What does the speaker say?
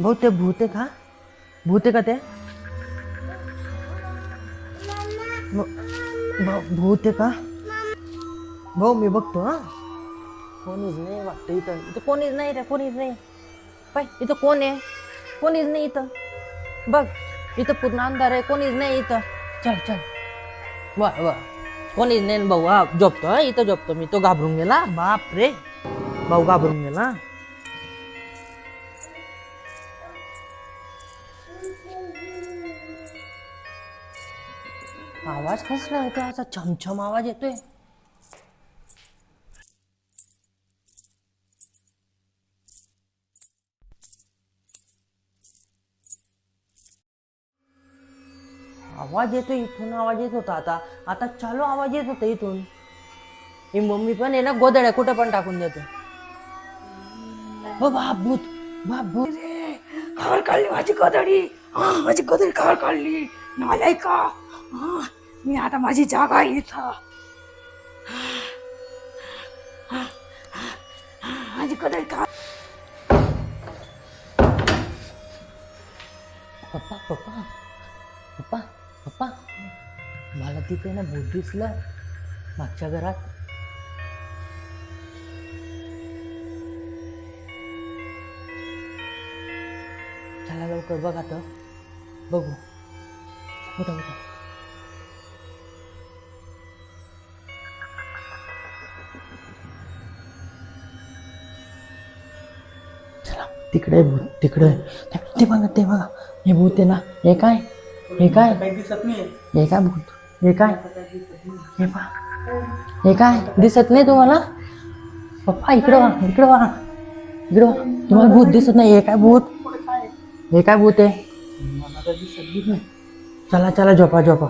भाऊ ते भूत आहे का? भूत आहे का ते? भूते भाऊ का? भाऊ मी बघतो हा. कोणीच नाही वाटतं इथं. इथं कोणीच नाही रे कोणीच नाही. पाय इथं कोण आहे? कोणीच नाही इथं. बघ इथं पूर्ण अंधार आहे कोणीच नाही इथं. चल चल. वा वा. कोणीच नाही न भाऊ हा झोपतो हा इथं झोपतो मी. तो घाबरून गेला. बाप रे भाऊ घाबरून गेला. आवाज कसला येतो असा छमछम आवाज येतोय. आवाज येतो इथून आवाज येत होता आता. आता चालू आवाज येत होता इथून. ही मम्मी पण आहे ना गोदड्या कुठं पण टाकून देते. हो बाप रे बाप काढली माझी गोदडी हा, माझी गोदडी खार काढली. नालाय का हा, मी आता माझी जागा आहे इथं. माझी गदडी का पप्पा पप्पा पप्पा पप्पा मला तिथे ना भूत दिसलं मागच्या घरात. चला लवकर बघ आता बघू. होता होता तिकडे भूत तिकडे. ते- बघा ते बघा. हे भूत आहे ना हे काय? हे काय? हे काय भूत? हे काय? हे पा हे काय? दिसत नाही तुम्हाला? पप्पा इकडं वा इकडं वा. इकडं वा. तुम्हाला भूत दिसत नाही. हे काय भूत? हे काय भूत आहे? चला चला झोपा झोपा.